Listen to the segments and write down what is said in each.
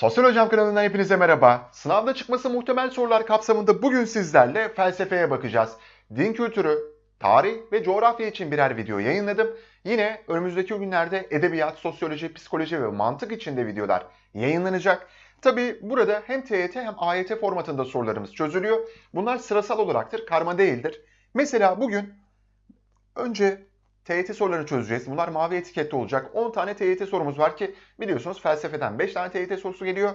Sosyal Hocam kanalından hepinize merhaba. Sınavda çıkması muhtemel sorular kapsamında bugün sizlerle felsefeye bakacağız. Din kültürü, tarih ve coğrafya için birer video yayınladım. Yine önümüzdeki günlerde edebiyat, sosyoloji, psikoloji ve mantık için de videolar yayınlanacak. Tabi burada hem TYT hem AYT formatında sorularımız çözülüyor. Bunlar sırasal olaraktır, karma değildir. Mesela bugün önce TYT sorularını çözeceğiz. Bunlar mavi etikette olacak. 10 tane TYT sorumuz var ki biliyorsunuz felsefeden 5 tane TYT sorusu geliyor.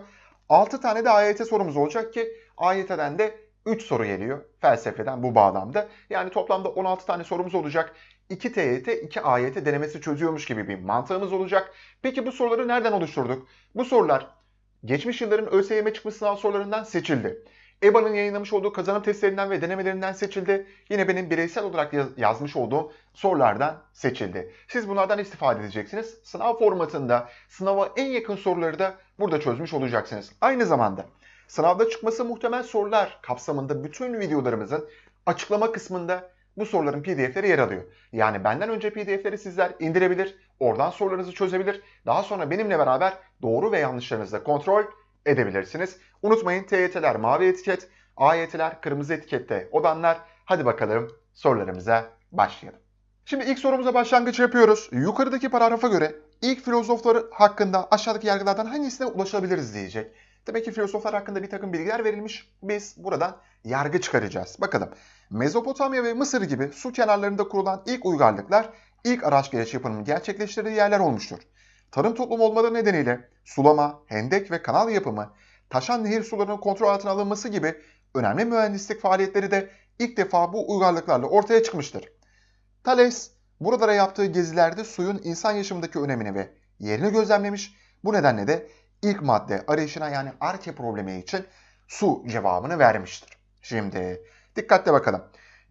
6 tane de AYT sorumuz olacak ki AYT'den de 3 soru geliyor felsefeden bu bağlamda. Yani toplamda 16 tane sorumuz olacak. 2 TYT, 2 AYT denemesi çözüyormuş gibi bir mantığımız olacak. Peki bu soruları nereden oluşturduk? Bu sorular geçmiş yılların ÖSYM çıkmış sınav sorularından seçildi. EBA'nın yayınlamış olduğu kazanım testlerinden ve denemelerinden seçildi. Yine benim bireysel olarak yaz- yazmış olduğum sorulardan seçildi. Siz bunlardan istifade edeceksiniz. Sınav formatında sınava en yakın soruları da burada çözmüş olacaksınız. Aynı zamanda sınavda çıkması muhtemel sorular kapsamında bütün videolarımızın açıklama kısmında bu soruların pdf'leri yer alıyor. Yani benden önce pdf'leri sizler indirebilir, oradan sorularınızı çözebilir. Daha sonra benimle beraber doğru ve yanlışlarınızı kontrol edebilirsiniz. Unutmayın TYT'ler mavi etiket, AYT'ler kırmızı etikette olanlar. Hadi bakalım sorularımıza başlayalım. Şimdi ilk sorumuza başlangıç yapıyoruz. Yukarıdaki paragrafa göre ilk filozofları hakkında aşağıdaki yargılardan hangisine ulaşabiliriz diyecek. Demek ki filozoflar hakkında bir takım bilgiler verilmiş. Biz buradan yargı çıkaracağız. Bakalım. Mezopotamya ve Mısır gibi su kenarlarında kurulan ilk uygarlıklar ilk araç gereç yapımının gerçekleştirdiği yerler olmuştur. Tarım toplumu olmaları nedeniyle sulama, hendek ve kanal yapımı, taşan nehir sularının kontrol altına alınması gibi önemli mühendislik faaliyetleri de ilk defa bu uygarlıklarla ortaya çıkmıştır. Thales, buralara yaptığı gezilerde suyun insan yaşamındaki önemini ve yerini gözlemlemiş. Bu nedenle de ilk madde arayışına yani arke problemi için su cevabını vermiştir. Şimdi dikkatle bakalım.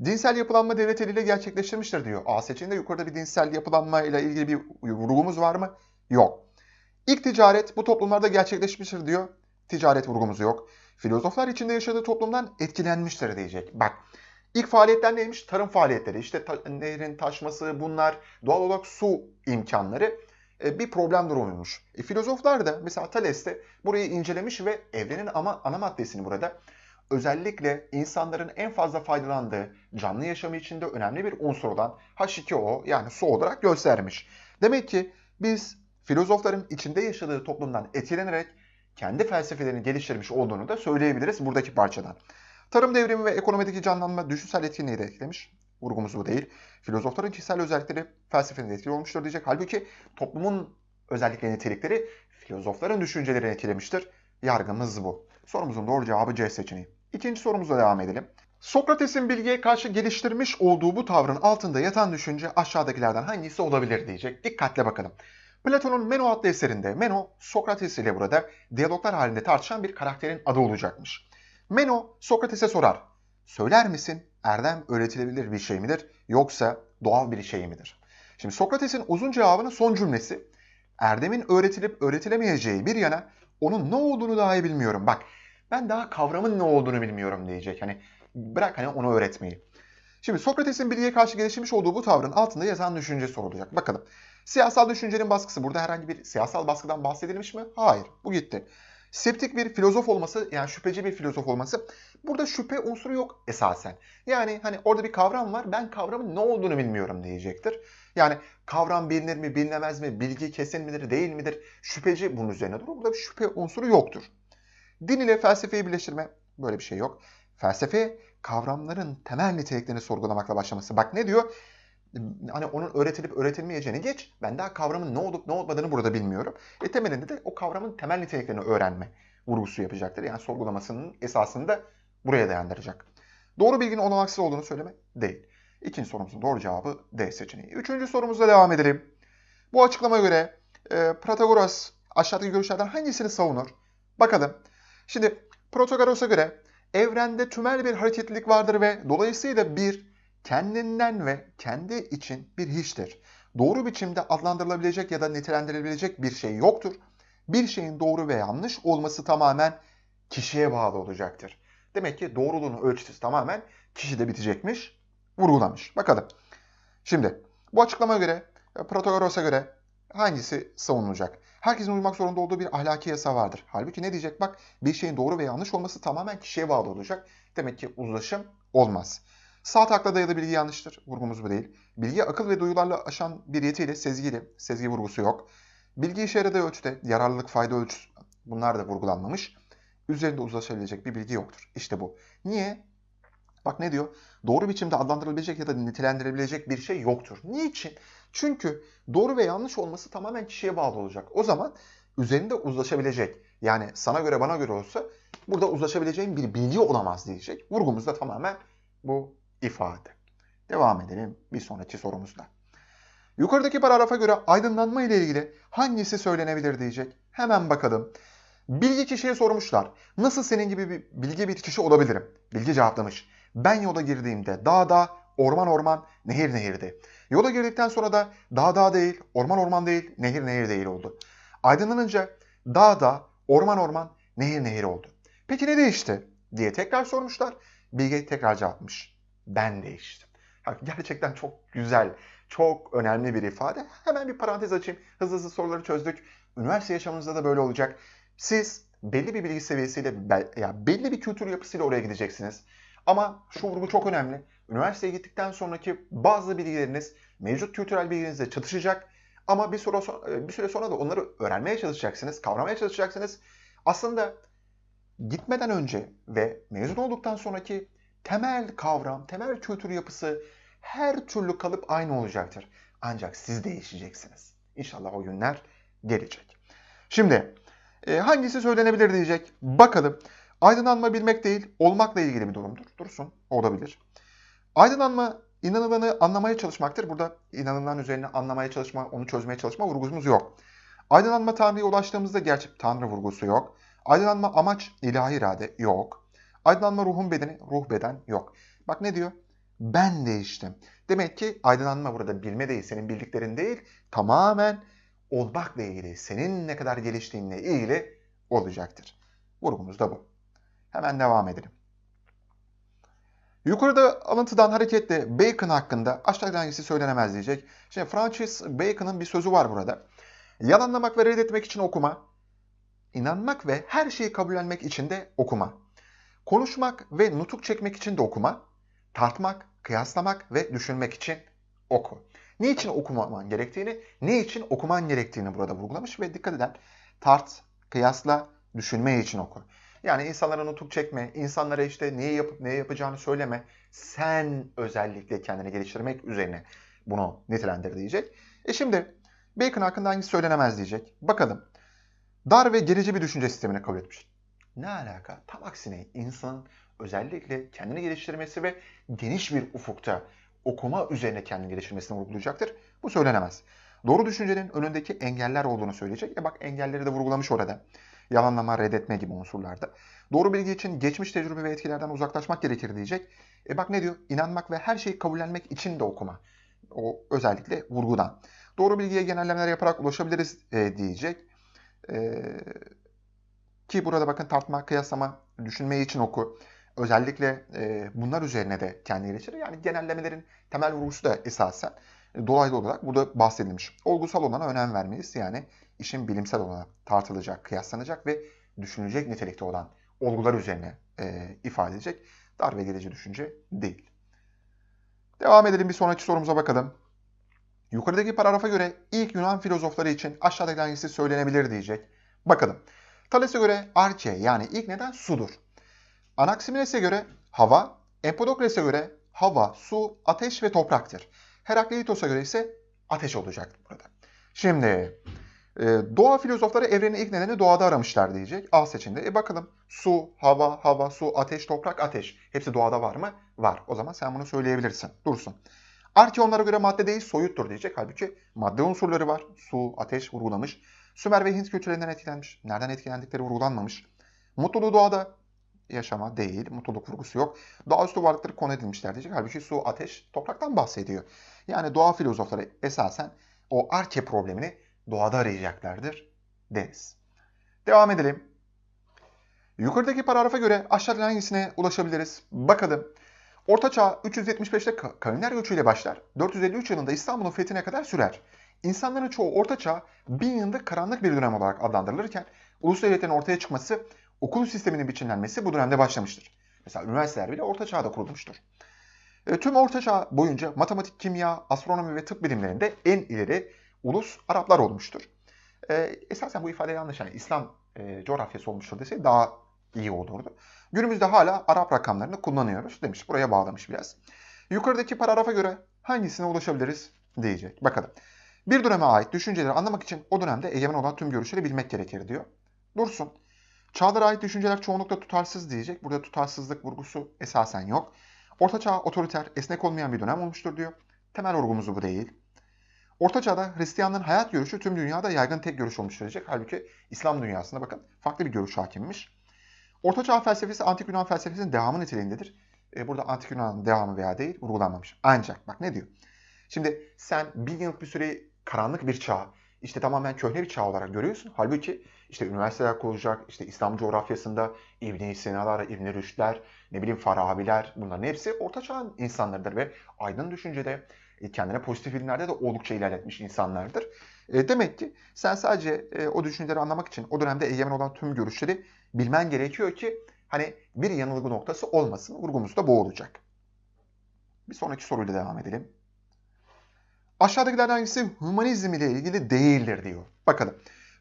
Dinsel yapılanma devlet eliyle gerçekleştirmiştir diyor. A seçeneğinde yukarıda bir dinsel yapılanma ile ilgili bir vurgumuz var mı? Yok. İlk ticaret bu toplumlarda gerçekleşmiştir diyor. Ticaret vurgumuz yok. Filozoflar içinde yaşadığı toplumdan etkilenmiştir diyecek. Bak ilk faaliyetler neymiş? Tarım faaliyetleri. İşte ta- nehrin taşması bunlar doğal olarak su imkanları e, bir problem durumuymuş. E, filozoflar da mesela Thales de burayı incelemiş ve evrenin ama ana maddesini burada özellikle insanların en fazla faydalandığı canlı yaşamı içinde önemli bir unsur olan H2O yani su olarak göstermiş. Demek ki biz filozofların içinde yaşadığı toplumdan etkilenerek kendi felsefelerini geliştirmiş olduğunu da söyleyebiliriz buradaki parçadan. Tarım devrimi ve ekonomideki canlanma düşünsel etkinliği de etkilemiş. Vurgumuz bu değil. Filozofların kişisel özellikleri felsefenin etkili olmuştur diyecek. Halbuki toplumun özellikle nitelikleri filozofların düşüncelerini etkilemiştir. Yargımız bu. Sorumuzun doğru cevabı C seçeneği. İkinci sorumuzla devam edelim. Sokrates'in bilgiye karşı geliştirmiş olduğu bu tavrın altında yatan düşünce aşağıdakilerden hangisi olabilir diyecek. Dikkatle bakalım. Platon'un Meno adlı eserinde Meno, Sokrates ile burada diyaloglar halinde tartışan bir karakterin adı olacakmış. Meno, Sokrates'e sorar. Söyler misin erdem öğretilebilir bir şey midir yoksa doğal bir şey midir? Şimdi Sokrates'in uzun cevabının son cümlesi erdemin öğretilip öğretilemeyeceği bir yana onun ne olduğunu dahi bilmiyorum. Bak ben daha kavramın ne olduğunu bilmiyorum diyecek. Hani bırak hani onu öğretmeyi. Şimdi Sokrates'in bilgiye karşı geliştirmiş olduğu bu tavrın altında yazan düşünce sorulacak. Bakalım. Siyasal düşüncenin baskısı. Burada herhangi bir siyasal baskıdan bahsedilmiş mi? Hayır. Bu gitti. Septik bir filozof olması, yani şüpheci bir filozof olması. Burada şüphe unsuru yok esasen. Yani hani orada bir kavram var. Ben kavramın ne olduğunu bilmiyorum diyecektir. Yani kavram bilinir mi, bilinemez mi, bilgi kesin midir, değil midir? Şüpheci bunun üzerine durur. Burada bir şüphe unsuru yoktur. Din ile felsefeyi birleştirme böyle bir şey yok. Felsefe kavramların temel niteliklerini sorgulamakla başlaması. Bak ne diyor? Hani onun öğretilip öğretilmeyeceğini geç. Ben daha kavramın ne olup ne olmadığını burada bilmiyorum. E temelinde de o kavramın temel niteliklerini öğrenme vurgusu yapacaktır. Yani sorgulamasının esasını da buraya dayandıracak. Doğru bilginin olanaksız olduğunu söyleme değil. İkinci sorumuzun doğru cevabı D seçeneği. Üçüncü sorumuzla devam edelim. Bu açıklamaya göre e, Protagoras aşağıdaki görüşlerden hangisini savunur? Bakalım. Şimdi Protagoras'a göre evrende tümel bir hareketlilik vardır ve dolayısıyla bir kendinden ve kendi için bir hiçtir. Doğru biçimde adlandırılabilecek ya da nitelendirilebilecek bir şey yoktur. Bir şeyin doğru ve yanlış olması tamamen kişiye bağlı olacaktır. Demek ki doğruluğun ölçüsü tamamen kişide bitecekmiş, vurgulamış. Bakalım. Şimdi bu açıklamaya göre, Protagoras'a göre hangisi savunulacak? Herkesin uymak zorunda olduğu bir ahlaki yasa vardır. Halbuki ne diyecek? Bak bir şeyin doğru ve yanlış olması tamamen kişiye bağlı olacak. Demek ki uzlaşım olmaz. Sağ takla dayalı bilgi yanlıştır. Vurgumuz bu değil. Bilgi akıl ve duyularla aşan bir yetiyle sezgili. Sezgi vurgusu yok. Bilgi işe yaradığı ölçüde yararlılık fayda ölçüsü bunlar da vurgulanmamış. Üzerinde uzlaşabilecek bir bilgi yoktur. İşte bu. Niye? Bak ne diyor? Doğru biçimde adlandırılabilecek ya da nitelendirilebilecek bir şey yoktur. Niçin? Çünkü doğru ve yanlış olması tamamen kişiye bağlı olacak. O zaman üzerinde uzlaşabilecek. Yani sana göre bana göre olsa burada uzlaşabileceğin bir bilgi olamaz diyecek. Vurgumuz da tamamen bu ifade. Devam edelim bir sonraki sorumuzda. Yukarıdaki paragrafa göre aydınlanma ile ilgili hangisi söylenebilir diyecek. Hemen bakalım. Bilgi kişiye sormuşlar. Nasıl senin gibi bir bilgi bir kişi olabilirim? Bilgi cevaplamış. Ben yola girdiğimde dağ dağ, orman orman, nehir nehirdi. Yola girdikten sonra da dağ dağ değil, orman orman değil, nehir nehir değil oldu. Aydınlanınca dağ dağ, orman orman, nehir nehir oldu. Peki ne değişti? diye tekrar sormuşlar. Bilge tekrar cevapmış. Ben değiştim. Ha, Gerçekten çok güzel, çok önemli bir ifade. Hemen bir parantez açayım. Hızlı hızlı soruları çözdük. Üniversite yaşamınızda da böyle olacak. Siz belli bir bilgi seviyesiyle, ya belli bir kültür yapısıyla oraya gideceksiniz. Ama şu vurgu çok önemli. Üniversiteye gittikten sonraki bazı bilgileriniz mevcut kültürel bilginizle çatışacak. Ama bir süre, sonra, bir süre sonra da onları öğrenmeye çalışacaksınız, kavramaya çalışacaksınız. Aslında gitmeden önce ve mezun olduktan sonraki temel kavram, temel kültür yapısı her türlü kalıp aynı olacaktır. Ancak siz değişeceksiniz. İnşallah o günler gelecek. Şimdi e, hangisi söylenebilir diyecek. Bakalım. Aydınlanma bilmek değil, olmakla ilgili bir durumdur. Dursun, olabilir. Aydınlanma inanılanı anlamaya çalışmaktır. Burada inanılan üzerine anlamaya çalışma, onu çözmeye çalışma vurgumuz yok. Aydınlanma Tanrı'ya ulaştığımızda gerçek Tanrı vurgusu yok. Aydınlanma amaç ilahi irade yok. Aydınlanma ruhun bedeni, ruh beden yok. Bak ne diyor? Ben değiştim. Demek ki aydınlanma burada bilme değil, senin bildiklerin değil, tamamen olmakla ilgili, senin ne kadar geliştiğinle ilgili olacaktır. Vurgumuz da bu. Hemen devam edelim. Yukarıda alıntıdan hareketle Bacon hakkında aşağıda hangisi söylenemez diyecek. Şimdi Francis Bacon'ın bir sözü var burada. Yalanlamak ve reddetmek için okuma, inanmak ve her şeyi kabullenmek için de okuma. Konuşmak ve nutuk çekmek için de okuma, tartmak, kıyaslamak ve düşünmek için oku. Niçin okumaman gerektiğini, ne için okuman gerektiğini burada vurgulamış ve dikkat eden tart, kıyasla, düşünme için oku. Yani insanlara nutuk çekme, insanlara işte neyi yapıp neyi yapacağını söyleme. Sen özellikle kendini geliştirmek üzerine bunu nitelendir diyecek. E şimdi Bacon hakkında hangisi söylenemez diyecek. Bakalım. Dar ve gerici bir düşünce sistemine kabul etmiş. Ne alaka? Tam aksine insanın özellikle kendini geliştirmesi ve geniş bir ufukta okuma üzerine kendini geliştirmesini vurgulayacaktır. Bu söylenemez. Doğru düşüncenin önündeki engeller olduğunu söyleyecek. E bak engelleri de vurgulamış orada. Yalanlama, reddetme gibi unsurlarda. Doğru bilgi için geçmiş tecrübe ve etkilerden uzaklaşmak gerekir diyecek. E bak ne diyor? İnanmak ve her şeyi kabullenmek için de okuma. O özellikle vurgudan. Doğru bilgiye genellemeler yaparak ulaşabiliriz e, diyecek. E, ki burada bakın tartma, kıyaslama, düşünmeyi için oku. Özellikle e, bunlar üzerine de kendini geliştirir. Yani genellemelerin temel vurgusu da esasen e, dolaylı olarak burada bahsedilmiş. Olgusal olana önem vermeyiz. Yani işin bilimsel olana tartılacak, kıyaslanacak ve düşünülecek nitelikte olan olgular üzerine e, ifade edecek. Dar ve gerici düşünce değil. Devam edelim bir sonraki sorumuza bakalım. Yukarıdaki paragrafa göre ilk Yunan filozofları için aşağıdaki hangisi söylenebilir diyecek. Bakalım. Thales'e göre arke yani ilk neden sudur. Anaksimiles'e göre hava, Empedokles'e göre hava, su, ateş ve topraktır. Herakleitos'a göre ise ateş olacaktır burada. Şimdi e, doğa filozofları evrenin ilk nedeni doğada aramışlar diyecek. A seçeneğinde. E bakalım su, hava, hava, su, ateş, toprak, ateş. Hepsi doğada var mı? Var. O zaman sen bunu söyleyebilirsin. Dursun. Arke onlara göre madde değil soyuttur diyecek. Halbuki madde unsurları var. Su, ateş vurgulamış. Sümer ve Hint kültürlerinden etkilenmiş. Nereden etkilendikleri vurgulanmamış. Mutluluğu doğada yaşama değil. Mutluluk vurgusu yok. Doğaüstü varlıkları konu edilmişler diyecek. Halbuki su, ateş, topraktan bahsediyor. Yani doğa filozofları esasen o arke problemini doğada arayacaklardır deriz. Devam edelim. Yukarıdaki paragrafa göre aşağıda hangisine ulaşabiliriz? Bakalım. Orta Çağ 375'te Ka- Kavimler göçüyle başlar. 453 yılında İstanbul'un fethine kadar sürer. İnsanların çoğu Orta Çağ bin yılda karanlık bir dönem olarak adlandırılırken ulus devletlerin ortaya çıkması, okul sisteminin biçimlenmesi bu dönemde başlamıştır. Mesela üniversiteler bile Orta Çağ'da kurulmuştur. E, tüm Orta Çağ boyunca matematik, kimya, astronomi ve tıp bilimlerinde en ileri ulus Araplar olmuştur. E, esasen bu ifade yanlış. Yani İslam e, coğrafyası olmuştur deseydi daha iyi olurdu. Günümüzde hala Arap rakamlarını kullanıyoruz demiş. Buraya bağlamış biraz. Yukarıdaki paragrafa göre hangisine ulaşabiliriz diyecek. Bakalım. Bir döneme ait düşünceleri anlamak için o dönemde egemen olan tüm görüşleri bilmek gerekir diyor. Dursun. Çağlara ait düşünceler çoğunlukla tutarsız diyecek. Burada tutarsızlık vurgusu esasen yok. Orta Çağ otoriter, esnek olmayan bir dönem olmuştur diyor. Temel vurgumuz bu değil. Orta Çağ'da Hristiyanlığın hayat görüşü tüm dünyada yaygın tek görüş olmuştur diyecek. Halbuki İslam dünyasında bakın farklı bir görüş hakimmiş. Orta Çağ felsefesi Antik Yunan felsefesinin devamı niteliğindedir. E, burada Antik Yunan'ın devamı veya değil vurgulanmamış. Ancak bak ne diyor? Şimdi sen bin yıllık bir süreyi karanlık bir çağ, işte tamamen köhne bir çağ olarak görüyorsun. Halbuki işte üniversiteler kurulacak, işte İslam coğrafyasında İbn-i Sina'lar, İbn-i Rüşdler, ne bileyim Farabiler bunların hepsi orta çağın insanlarıdır ve aydın düşüncede e, kendine pozitif ilimlerde de oldukça ilerletmiş insanlardır. E, demek ki sen sadece e, o düşünceleri anlamak için o dönemde egemen olan tüm görüşleri bilmen gerekiyor ki hani bir yanılgı noktası olmasın. Vurgumuz da bu olacak. Bir sonraki soruyla devam edelim. Aşağıdakilerden hangisi hümanizm ile ilgili değildir diyor. Bakalım.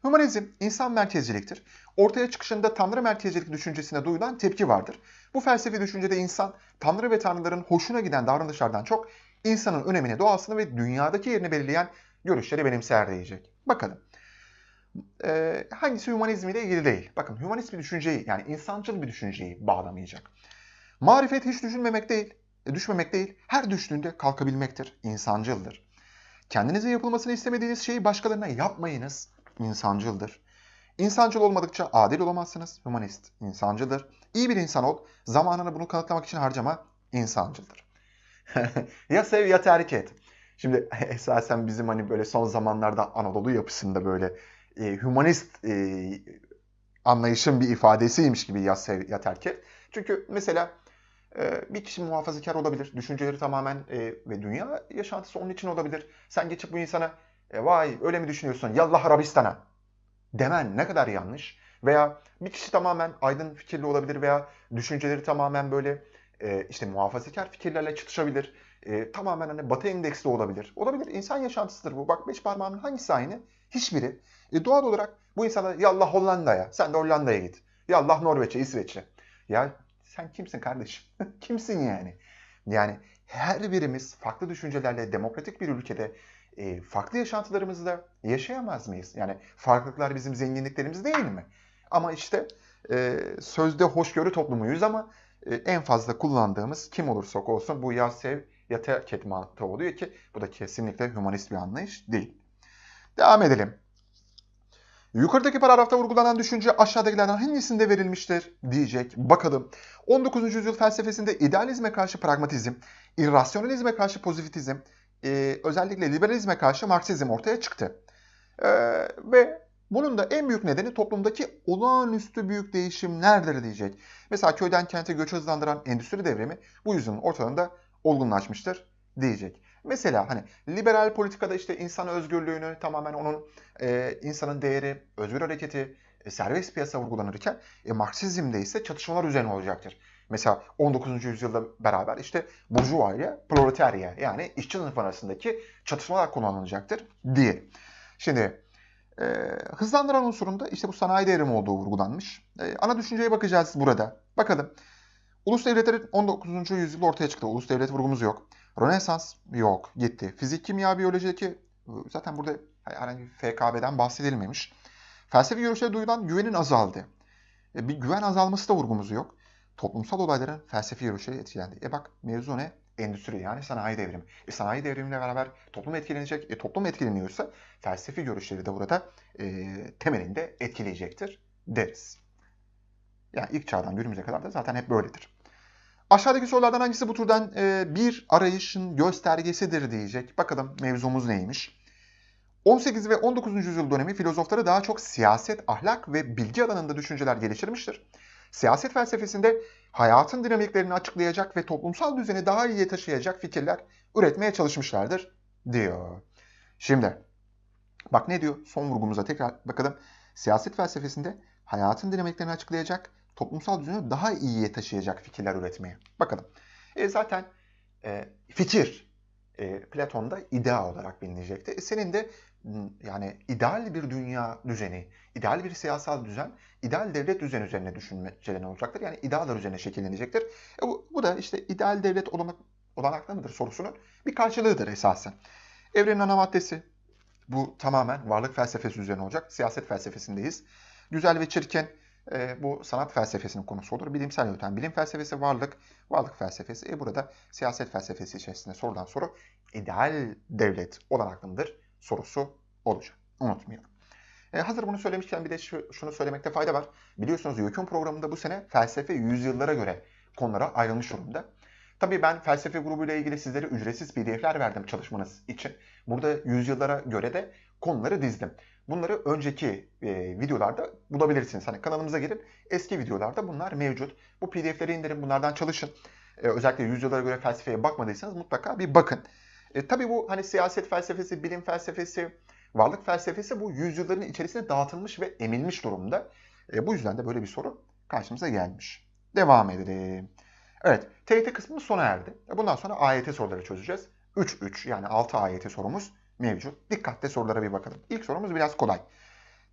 Hümanizm insan merkezciliktir. Ortaya çıkışında tanrı merkezcilik düşüncesine duyulan tepki vardır. Bu felsefi düşüncede insan tanrı ve tanrıların hoşuna giden davranışlardan çok insanın önemini, doğasını ve dünyadaki yerini belirleyen görüşleri benimser diyecek. Bakalım. Ee, hangisi hümanizm ile ilgili değil? Bakın hümanist bir düşünceyi yani insancıl bir düşünceyi bağlamayacak. Marifet hiç düşünmemek değil, e, düşmemek değil, her düştüğünde kalkabilmektir, insancıldır. Kendinize yapılmasını istemediğiniz şeyi başkalarına yapmayınız, insancıldır. İnsancıl olmadıkça adil olamazsınız, humanist, insancıldır. İyi bir insan ol, zamanını bunu kanıtlamak için harcama, insancıldır. ya sev ya terk et. Şimdi esasen bizim hani böyle son zamanlarda Anadolu yapısında böyle e, humanist e, anlayışın bir ifadesiymiş gibi ya sev ya terk et. Çünkü mesela bir kişi muhafazakar olabilir. Düşünceleri tamamen e, ve dünya yaşantısı onun için olabilir. Sen geçip bu insana e, vay öyle mi düşünüyorsun yallah Arabistan'a demen ne kadar yanlış. Veya bir kişi tamamen aydın fikirli olabilir veya düşünceleri tamamen böyle e, işte muhafazakar fikirlerle çatışabilir. E, tamamen hani batı endeksli olabilir. Olabilir. İnsan yaşantısıdır bu. Bak beş parmağının hangisi aynı? Hiçbiri. E, doğal olarak bu insana yallah Hollanda'ya, sen de Hollanda'ya git. Yallah Norveç'e, İsveç'e. Ya sen kimsin kardeşim? kimsin yani? Yani her birimiz farklı düşüncelerle demokratik bir ülkede e, farklı yaşantılarımızda yaşayamaz mıyız? Yani farklılıklar bizim zenginliklerimiz değil mi? Ama işte e, sözde hoşgörü toplumuyuz ama e, en fazla kullandığımız kim olursak olsun bu ya sev ya terk et oluyor ki bu da kesinlikle humanist bir anlayış değil. Devam edelim. Yukarıdaki paragrafta vurgulanan düşünce aşağıdakilerden hangisinde verilmiştir diyecek. Bakalım. 19. yüzyıl felsefesinde idealizme karşı pragmatizm, irrasyonalizme karşı pozitivizm, e, özellikle liberalizme karşı Marksizm ortaya çıktı. E, ve bunun da en büyük nedeni toplumdaki olağanüstü büyük değişimlerdir diyecek. Mesela köyden kente göç hızlandıran endüstri devrimi bu yüzyılın ortalarında olgunlaşmıştır diyecek. Mesela hani liberal politikada işte insan özgürlüğünü tamamen onun e, insanın değeri, özgür hareketi, e, serbest piyasa vurgulanırken e, Marksizmde ise çatışmalar üzerine olacaktır. Mesela 19. yüzyılda beraber işte burjuva ile proletarya yani işçi sınıf arasındaki çatışmalar kullanılacaktır diye. Şimdi e, hızlandıran unsurunda işte bu sanayi devrimi olduğu vurgulanmış. E, ana düşünceye bakacağız burada. Bakalım. Ulus devletlerin 19. yüzyılda ortaya çıktı. Ulus devlet vurgumuz yok. Rönesans yok, gitti. Fizik, kimya, biyolojideki zaten burada herhangi bir FKB'den bahsedilmemiş. Felsefi görüşlere duyulan güvenin azaldı. E, bir güven azalması da vurgumuz yok. Toplumsal olayların felsefi görüşleri etkilendi. E bak mevzu ne? Endüstri yani sanayi devrimi. E sanayi devrimiyle beraber toplum etkilenecek. E toplum etkileniyorsa felsefi görüşleri de burada e, temelinde etkileyecektir deriz. Yani ilk çağdan günümüze kadar da zaten hep böyledir. Aşağıdaki sorulardan hangisi bu türden e, bir arayışın göstergesidir diyecek. Bakalım mevzumuz neymiş? 18 ve 19. yüzyıl dönemi filozofları daha çok siyaset, ahlak ve bilgi alanında düşünceler geliştirmiştir. Siyaset felsefesinde hayatın dinamiklerini açıklayacak ve toplumsal düzeni daha iyiye taşıyacak fikirler üretmeye çalışmışlardır diyor. Şimdi Bak ne diyor? Son vurgumuza tekrar bakalım. Siyaset felsefesinde hayatın dinamiklerini açıklayacak, toplumsal düzeni daha iyiye taşıyacak fikirler üretmeye. Bakalım. E zaten e, fikir e, Platon'da idea olarak bilinecekti. E, senin de yani ideal bir dünya düzeni, ideal bir siyasal düzen, ideal devlet düzeni üzerine düşünmecelerin olacaktır. Yani idealar üzerine şekillenecektir. E, bu, bu da işte ideal devlet olanak, olanaklı mıdır sorusunun bir karşılığıdır esasen. Evrenin ana maddesi. Bu tamamen varlık felsefesi üzerine olacak. Siyaset felsefesindeyiz. Güzel ve çirkin e, bu sanat felsefesinin konusu olur. Bilimsel yöntem, bilim felsefesi, varlık, varlık felsefesi. E burada siyaset felsefesi içerisinde sorulan soru ideal devlet olanaklı mıdır sorusu olacak. Unutmayalım. E, hazır bunu söylemişken bir de şu, şunu söylemekte fayda var. Biliyorsunuz YÖK'ün programında bu sene felsefe yüzyıllara göre konulara ayrılmış durumda. Tabii ben felsefe grubuyla ilgili sizlere ücretsiz pdf'ler verdim çalışmanız için. Burada yüzyıllara göre de konuları dizdim. Bunları önceki e, videolarda bulabilirsiniz. Hani kanalımıza girip eski videolarda bunlar mevcut. Bu pdf'leri indirin, bunlardan çalışın. E, özellikle yüzyıllara göre felsefeye bakmadıysanız mutlaka bir bakın. E, tabii bu hani siyaset felsefesi, bilim felsefesi, varlık felsefesi bu yüzyılların içerisine dağıtılmış ve emilmiş durumda. E, bu yüzden de böyle bir soru karşımıza gelmiş. Devam edelim. Evet, TYT kısmı sona erdi. E, bundan sonra AYT soruları çözeceğiz. 3-3 yani 6 AYT sorumuz mevcut. Dikkatle sorulara bir bakalım. İlk sorumuz biraz kolay.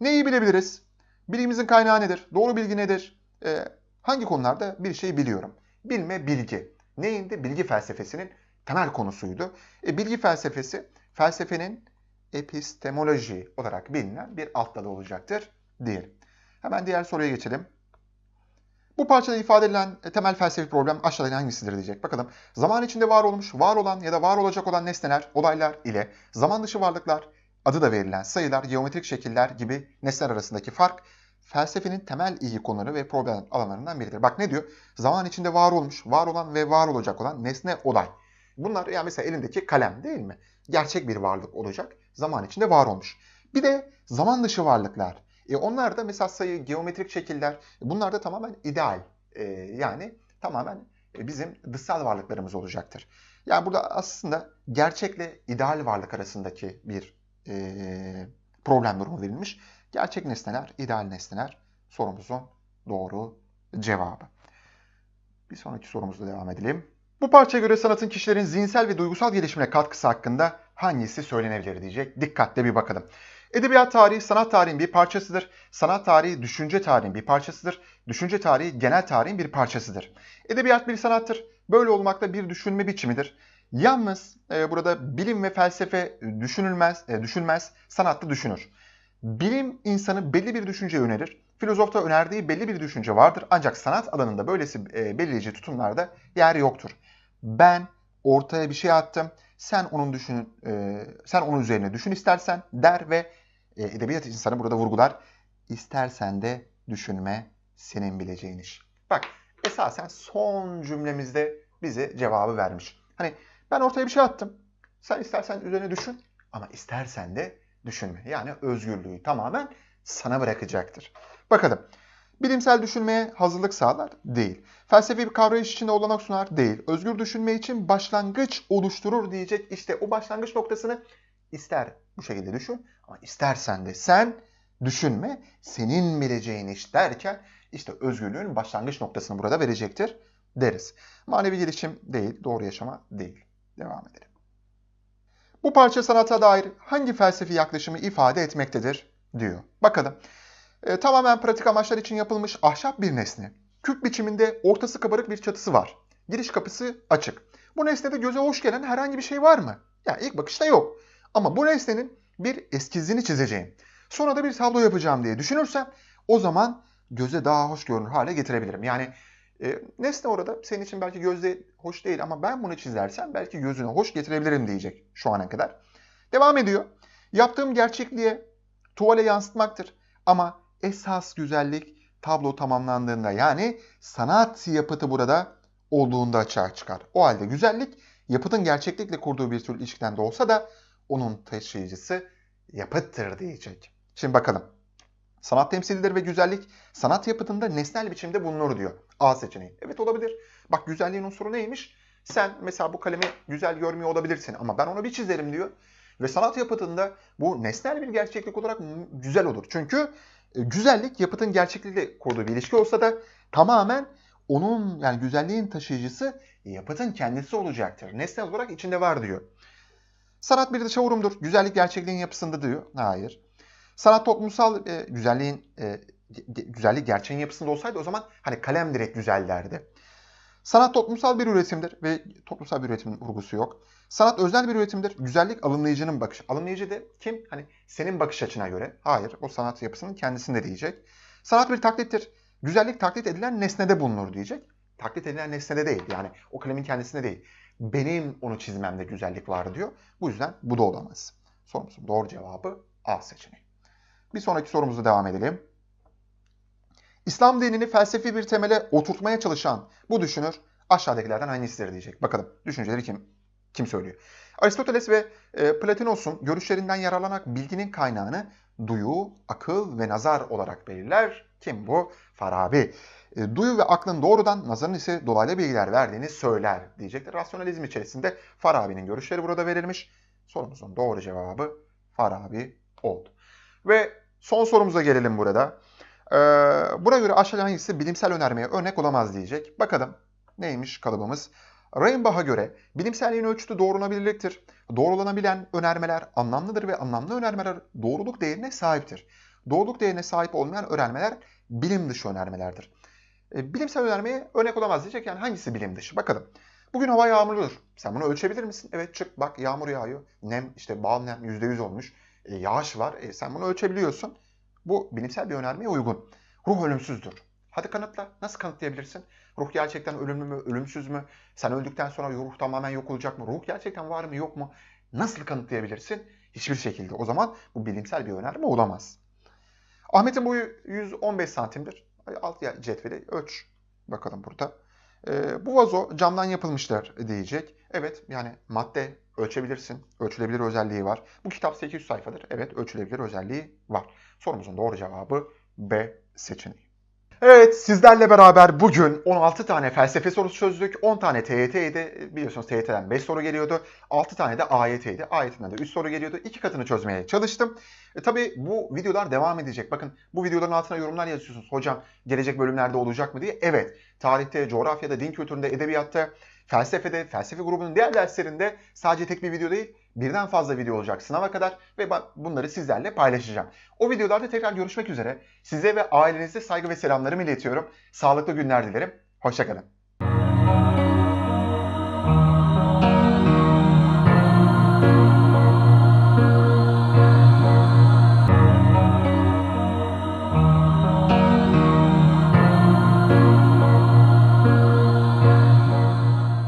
Neyi bilebiliriz? Bilimimizin kaynağı nedir? Doğru bilgi nedir? Ee, hangi konularda bir şey biliyorum? Bilme bilgi. Neyindi? Bilgi felsefesinin temel konusuydu. E, bilgi felsefesi felsefenin epistemoloji olarak bilinen bir alt dalı olacaktır diyelim. Hemen diğer soruya geçelim. Bu parçada ifade edilen temel felsefi problem aşağıdaki hangisidir diyecek. Bakalım zaman içinde var olmuş, var olan ya da var olacak olan nesneler, olaylar ile zaman dışı varlıklar, adı da verilen sayılar, geometrik şekiller gibi nesneler arasındaki fark felsefenin temel ilgi konuları ve problem alanlarından biridir. Bak ne diyor? Zaman içinde var olmuş, var olan ve var olacak olan nesne olay. Bunlar yani mesela elindeki kalem değil mi? Gerçek bir varlık olacak. Zaman içinde var olmuş. Bir de zaman dışı varlıklar. E onlar da mesela sayı, geometrik şekiller bunlar da tamamen ideal. E, yani tamamen e, bizim dışsal varlıklarımız olacaktır. Yani burada aslında gerçekle ideal varlık arasındaki bir e, problem durumu verilmiş. Gerçek nesneler, ideal nesneler sorumuzun doğru cevabı. Bir sonraki sorumuzla devam edelim. Bu parçaya göre sanatın kişilerin zihinsel ve duygusal gelişimine katkısı hakkında hangisi söylenebilir diyecek. Dikkatle bir bakalım. Edebiyat tarihi sanat tarihin bir parçasıdır. Sanat tarihi düşünce tarihin bir parçasıdır. Düşünce tarihi genel tarihin bir parçasıdır. Edebiyat bir sanattır. Böyle olmakta bir düşünme biçimidir. Yalnız e, burada bilim ve felsefe düşünülmez, e, düşünmez, sanatta düşünür. Bilim insanı belli bir düşünce önerir. Filozofta önerdiği belli bir düşünce vardır ancak sanat alanında böylesi e, belirleyici tutumlarda yer yoktur. Ben ortaya bir şey attım, sen onun düşün, e, sen onun üzerine düşün istersen der ve e, edebiyat insanı burada vurgular. İstersen de düşünme senin bileceğin iş. Bak esasen son cümlemizde bize cevabı vermiş. Hani ben ortaya bir şey attım. Sen istersen üzerine düşün ama istersen de düşünme. Yani özgürlüğü tamamen sana bırakacaktır. Bakalım. Bilimsel düşünmeye hazırlık sağlar? Değil. Felsefi bir kavrayış içinde olanak sunar? Değil. Özgür düşünme için başlangıç oluşturur diyecek. İşte o başlangıç noktasını ister bu şekilde düşün ama istersen de sen düşünme senin bileceğin iş derken işte özgürlüğün başlangıç noktasını burada verecektir deriz. Manevi gelişim değil, doğru yaşama değil. Devam edelim. Bu parça sanata dair hangi felsefi yaklaşımı ifade etmektedir diyor. Bakalım. E, tamamen pratik amaçlar için yapılmış ahşap bir nesne. Küp biçiminde ortası kabarık bir çatısı var. Giriş kapısı açık. Bu nesnede göze hoş gelen herhangi bir şey var mı? Ya yani ilk bakışta yok. Ama bu nesnenin bir eskizini çizeceğim. Sonra da bir tablo yapacağım diye düşünürsem o zaman göze daha hoş görünür hale getirebilirim. Yani e, nesne orada senin için belki gözde hoş değil ama ben bunu çizersem belki gözüne hoş getirebilirim diyecek şu ana kadar. Devam ediyor. Yaptığım gerçekliğe tuvale yansıtmaktır. Ama esas güzellik tablo tamamlandığında yani sanat yapıtı burada olduğunda açığa çıkar. O halde güzellik yapıtın gerçeklikle kurduğu bir tür ilişkiden de olsa da onun taşıyıcısı yapıttır diyecek. Şimdi bakalım. Sanat temsilidir ve güzellik sanat yapıtında nesnel biçimde bulunur diyor. A seçeneği. Evet olabilir. Bak güzelliğin unsuru neymiş? Sen mesela bu kalemi güzel görmüyor olabilirsin ama ben onu bir çizerim diyor. Ve sanat yapıtında bu nesnel bir gerçeklik olarak güzel olur. Çünkü e, güzellik yapıtın gerçekliğiyle kurduğu bir ilişki olsa da tamamen onun yani güzelliğin taşıyıcısı yapıtın kendisi olacaktır. Nesnel olarak içinde var diyor. Sanat bir dışa vurumdur. Güzellik gerçekliğin yapısında diyor. Hayır. Sanat toplumsal e, güzelliğin e, güzellik gerçeğin yapısında olsaydı o zaman hani kalem direkt güzel derdi. Sanat toplumsal bir üretimdir ve toplumsal bir üretimin vurgusu yok. Sanat özel bir üretimdir. Güzellik alımlayıcının bakışı. Alımlayıcı de kim? Hani senin bakış açına göre. Hayır, o sanat yapısının kendisinde diyecek. Sanat bir taklittir. Güzellik taklit edilen nesnede bulunur diyecek. Taklit edilen nesnede değil yani o kalemin kendisinde değil. Benim onu çizmemde güzellik var diyor. Bu yüzden bu da olamaz. Sorumuzun doğru cevabı A seçeneği. Bir sonraki sorumuza devam edelim. İslam dinini felsefi bir temele oturtmaya çalışan bu düşünür aşağıdakilerden hangisidir diyecek. Bakalım düşünceleri kim kim söylüyor? Aristoteles ve e, Platinos'un görüşlerinden yararlanarak bilginin kaynağını duyu, akıl ve nazar olarak belirler. Kim bu? Farabi. E, duyu ve aklın doğrudan, nazarın ise dolaylı bilgiler verdiğini söyler diyecektir. Rasyonalizm içerisinde Farabi'nin görüşleri burada verilmiş. Sorumuzun doğru cevabı Farabi oldu. Ve son sorumuza gelelim burada. Ee, buna göre aşağıda hangisi bilimsel önermeye örnek olamaz diyecek. Bakalım neymiş kalıbımız? Rainbach'a göre bilimselliğin ölçütü doğrulanabilirliktir. Doğrulanabilen önermeler anlamlıdır ve anlamlı önermeler doğruluk değerine sahiptir. Doğruluk değerine sahip olmayan önermeler bilim dışı önermelerdir. E, bilimsel önermeye örnek olamaz diyecek yani hangisi bilim dışı? Bakalım. Bugün hava yağmurludur. Sen bunu ölçebilir misin? Evet çık bak yağmur yağıyor. Nem işte bal nem %100 olmuş. E, yağış var. E, sen bunu ölçebiliyorsun. Bu bilimsel bir önermeye uygun. Ruh ölümsüzdür. Hadi kanıtla. Nasıl kanıtlayabilirsin? Ruh gerçekten ölümlü mü, ölümsüz mü? Sen öldükten sonra ruh tamamen yok olacak mı? Ruh gerçekten var mı, yok mu? Nasıl kanıtlayabilirsin? Hiçbir şekilde. O zaman bu bilimsel bir önerme olamaz. Ahmet'in boyu 115 santimdir. Alt cetveli ölç. Bakalım burada. Ee, bu vazo camdan yapılmıştır diyecek. Evet yani madde ölçebilirsin. Ölçülebilir özelliği var. Bu kitap 800 sayfadır. Evet ölçülebilir özelliği var. Sorumuzun doğru cevabı B seçeneği. Evet sizlerle beraber bugün 16 tane felsefe sorusu çözdük. 10 tane TYT'ydi. Biliyorsunuz TYT'den 5 soru geliyordu. 6 tane de AYT'ydi. AYT'den de 3 soru geliyordu. 2 katını çözmeye çalıştım. E, tabii bu videolar devam edecek. Bakın bu videoların altına yorumlar yazıyorsunuz. Hocam gelecek bölümlerde olacak mı diye. Evet. Tarihte, coğrafyada, din kültüründe, edebiyatta, felsefede, felsefe grubunun diğer derslerinde sadece tek bir video değil, birden fazla video olacak sınava kadar ve bunları sizlerle paylaşacağım. O videolarda tekrar görüşmek üzere. Size ve ailenize saygı ve selamlarımı iletiyorum. Sağlıklı günler dilerim. Hoşçakalın.